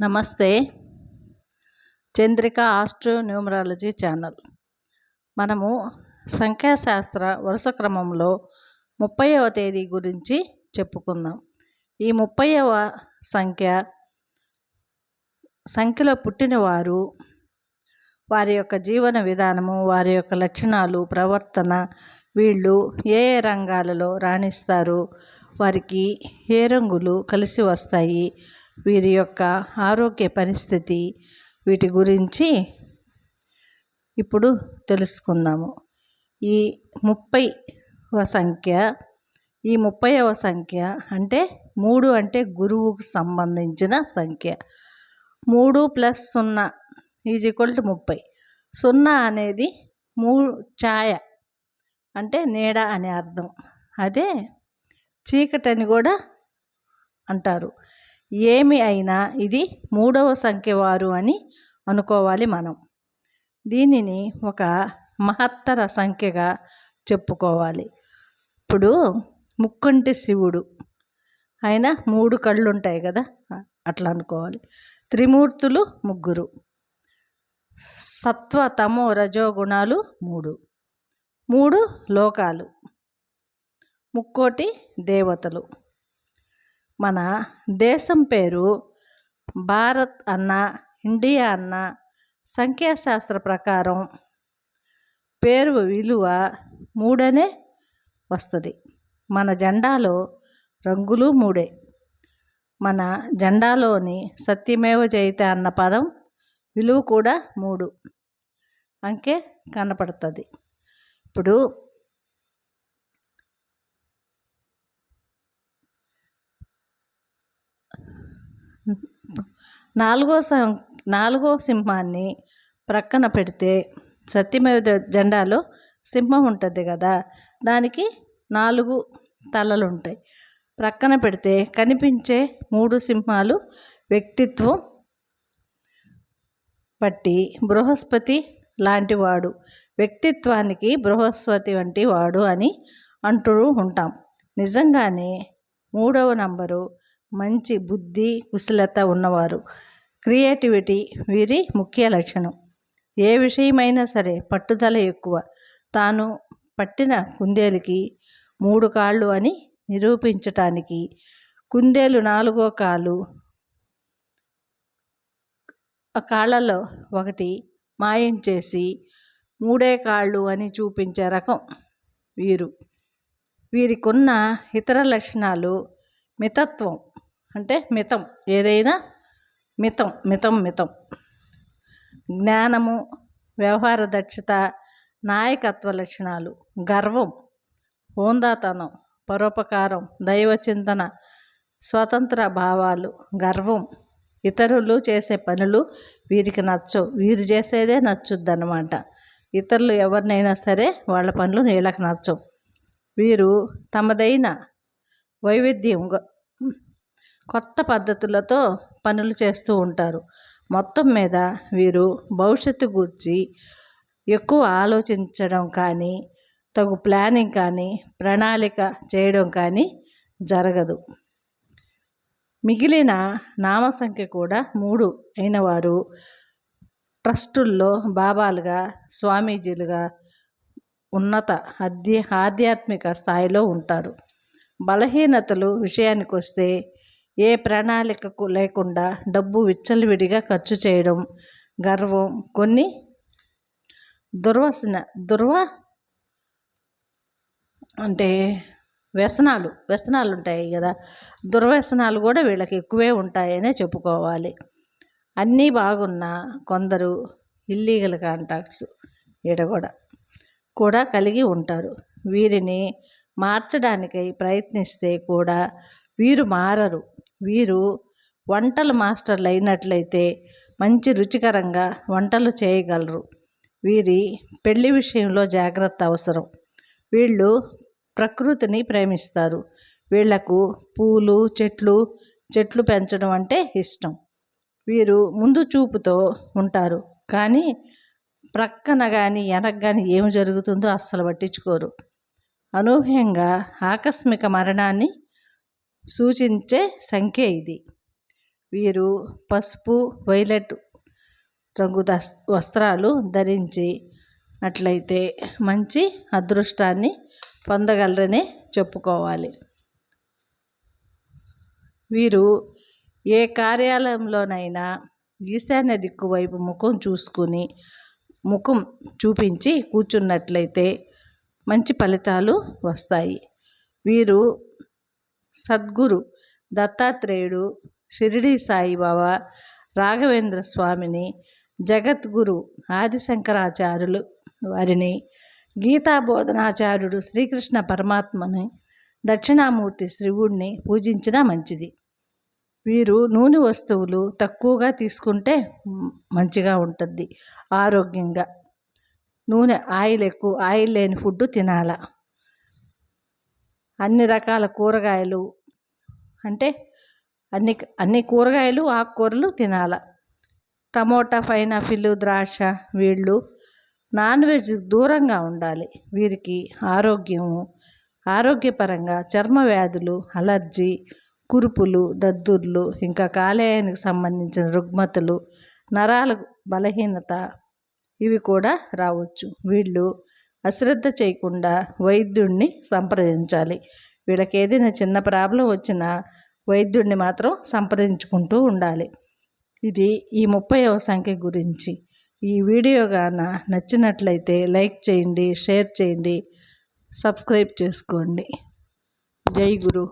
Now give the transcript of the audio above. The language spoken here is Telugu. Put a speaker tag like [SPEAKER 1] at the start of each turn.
[SPEAKER 1] నమస్తే. Chandrika astro numerology channel. మనము సంఖ్యాశాస్త్ర వరుస క్రమంలో ముప్పైవ తేదీ గురించి చెప్పుకుందాం. ఈ ముప్పైవ సంఖ్య సంఖ్యలో పుట్టినవారు వారి యొక్క జీవన విధానము వారి యొక్క లక్షణాలు ప్రవర్తన వీళ్ళు ఏ ఏ రంగాలలో రాణిస్తారు వారికి ఏ రంగులు కలిసి వస్తాయి వీరి యొక్క ఆరోగ్య పరిస్థితి వీటి గురించి ఇప్పుడు తెలుసుకుందాము. ఈ ముప్పైవ సంఖ్య ఈ ముప్పైవ సంఖ్య అంటే మూడు అంటే గురువుకు సంబంధించిన సంఖ్య. మూడు ప్లస్ సున్నా ఈజ్ ఈక్వల్ టు ముప్పై. సున్నా అనేది మూ ఛాయ అంటే నీడ అనే అర్థం. అదే చీకటి అని కూడా అంటారు. ఏమి అయినా ఇది మూడవ సంఖ్య వారు అని అనుకోవాలి మనం. దీనిని ఒక మహత్తర సంఖ్యగా చెప్పుకోవాలి. ఇప్పుడు ముక్కంటి శివుడు. ఆయన మూడు కళ్ళు ఉంటాయి కదా అట్లా అనుకోవాలి. త్రిమూర్తులు ముగ్గురు. సత్వ తమో రజో గుణాలు మూడు. మూడు లోకాలు. ముక్కోటి దేవతలు. మన దేశం పేరు భారత్ అన్న ఇండియా అన్న సంఖ్యాశాస్త్ర ప్రకారం పేరు విలువ మూడనే వస్తుంది. మన జెండాలో రంగులు మూడే. మన జెండాలోని సత్యమేవ జయిత అన్న పదం విలువ కూడా మూడు. అంకే కనపడుతుంది. ఇప్పుడు నాలుగో సం నాలుగో సింహాన్ని ప్రక్కన పెడితే సత్యమేవ జెండాలో సింహం ఉంటుంది కదా దానికి నాలుగు తలలు ఉంటాయి ప్రక్కన పెడితే కనిపించే మూడు సింహాలు వ్యక్తిత్వం బట్టి బృహస్పతి లాంటి వాడు. వ్యక్తిత్వానికి బృహస్పతి వంటి వాడు అని అంటూ ఉంటాం. నిజంగానే మూడవ నంబరు మంచి బుద్ధి కుశలత ఉన్నవారు. క్రియేటివిటీ వీరి ముఖ్య లక్షణం. ఏ విషయమైనా సరే పట్టుదల ఎక్కువ. తాను పట్టిన కుందేలుకి మూడు కాళ్ళు అని నిరూపించటానికి కుందేలు నాలుగో కాలు ఆ కాళ్ళలో ఒకటి మాయం చేసి మూడే కాళ్ళు అని చూపించే రకం వీరు. వీరికున్న ఇతర లక్షణాలు మితత్వం అంటే మితం. ఏదైనా మితం మితం మితం. జ్ఞానము వ్యవహార దక్షత నాయకత్వ లక్షణాలు గర్వం హోందాతనం పరోపకారం దైవచింతన స్వతంత్ర భావాలు గర్వం. ఇతరులు చేసే పనులు వీరికి నచ్చవు. వీరు చేసేదే నచ్చుద్ది అనమాట ఇతరులు ఎవరినైనా సరే వాళ్ళ పనులు వీళ్ళకి నచ్చవు. వీరు తమదైన వైవిధ్యం కొత్త పద్ధతులతో పనులు చేస్తూ ఉంటారు. మొత్తం మీద వీరు భవిష్యత్తు గురించి ఎక్కువ ఆలోచించడం కానీ తగు ప్లానింగ్ కానీ ప్రణాళిక చేయడం కానీ జరగదు. మిగిలిన నామ సంఖ్య కూడా మూడు అయిన వారు ట్రస్టుల్లో బాబాలుగా స్వామీజీలుగా ఉన్నత అధ్య ఆధ్యాత్మిక స్థాయిలో ఉంటారు. బలహీనతలు విషయానికి వస్తే ఏ ప్రణాళికకు లేకుండా డబ్బు విచ్చలవిడిగా ఖర్చు చేయడం గర్వం. కొన్ని దుర్వసన దుర్వ అంటే వ్యసనాలు వ్యసనాలు ఉంటాయి కదా. దుర్వ్యసనాలు కూడా వీళ్ళకి ఎక్కువే ఉంటాయనే చెప్పుకోవాలి. అన్నీ బాగున్నా కొందరు ఇల్లీగల్ కాంటాక్ట్స్ ఈడ కూడా కూడా కలిగి ఉంటారు. వీరిని మార్చడానికై ప్రయత్నిస్తే కూడా వీరు మారరు. వీరు వంటల మాస్టర్లు అయినట్లయితే మంచి రుచికరంగా వంటలు చేయగలరు. వీరి పెళ్ళి విషయంలో జాగ్రత్త అవసరం. వీళ్ళు ప్రకృతిని ప్రేమిస్తారు. వీళ్ళకు పూలు చెట్లు చెట్లు పెంచడం అంటే ఇష్టం. వీరు ముందు చూపుతో ఉంటారు. కానీ ప్రక్కన కానీ వెనక కానీ ఏమి జరుగుతుందో అస్సలు పట్టించుకోరు. అనూహ్యంగా ఆకస్మిక మరణాన్ని సూచించే సంఖ్య ఇది. వీరు పసుపు వైలెట్ రంగు దస్ వస్త్రాలు ధరించి అట్లయితే మంచి అదృష్టాన్ని పొందగలరని చెప్పుకోవాలి. వీరు ఏ కార్యాలయంలోనైనా ఈశాన్య దిక్కు వైపు ముఖం చూసుకుని ముఖం చూపించి కూర్చున్నట్లయితే మంచి ఫలితాలు వస్తాయి. వీరు సద్గురు దత్తాత్రేయుడు షిరిడి సాయిబాబా రాఘవేంద్ర స్వామిని జగద్గురు ఆదిశంకరాచార్యులు వారిని గీతా బోధనాచార్యుడు శ్రీకృష్ణ పరమాత్మని దక్షిణామూర్తి శివుడిని పూజించిన మంచిది. వీరు నూనె వస్తువులు తక్కువగా తీసుకుంటే మంచిగా ఉంటుంది ఆరోగ్యంగా. నూనె ఆయిల్ ఎక్కువ ఆయిల్ లేని ఫుడ్ తినాల. అన్ని రకాల కూరగాయలు. అంటే అన్ని అన్ని కూరగాయలు ఆకుకూరలు తినాల. టమోటా పైనాపిల్ ద్రాక్ష వీళ్ళు నాన్ వెజ్ దూరంగా ఉండాలి. వీరికి ఆరోగ్యము ఆరోగ్యపరంగా చర్మ వ్యాధులు అలర్జీ కురుపులు దద్దుర్లు ఇంకా కాలేయానికి సంబంధించిన రుగ్మతలు నరాల బలహీనత ఇవి కూడా రావచ్చు. వీళ్ళు అశ్రద్ధ చేయకుండా వైద్యుడిని సంప్రదించాలి. వీళ్ళకి ఏదైనా చిన్న ప్రాబ్లం వచ్చినా వైద్యుడిని మాత్రం సంప్రదించుకుంటూ ఉండాలి. ఇది ఈ ముప్పైవ సంఖ్య గురించి. ఈ వీడియో గాన నచ్చినట్లయితే లైక్ చేయండి షేర్ చేయండి సబ్స్క్రైబ్ చేసుకోండి. జై గురు.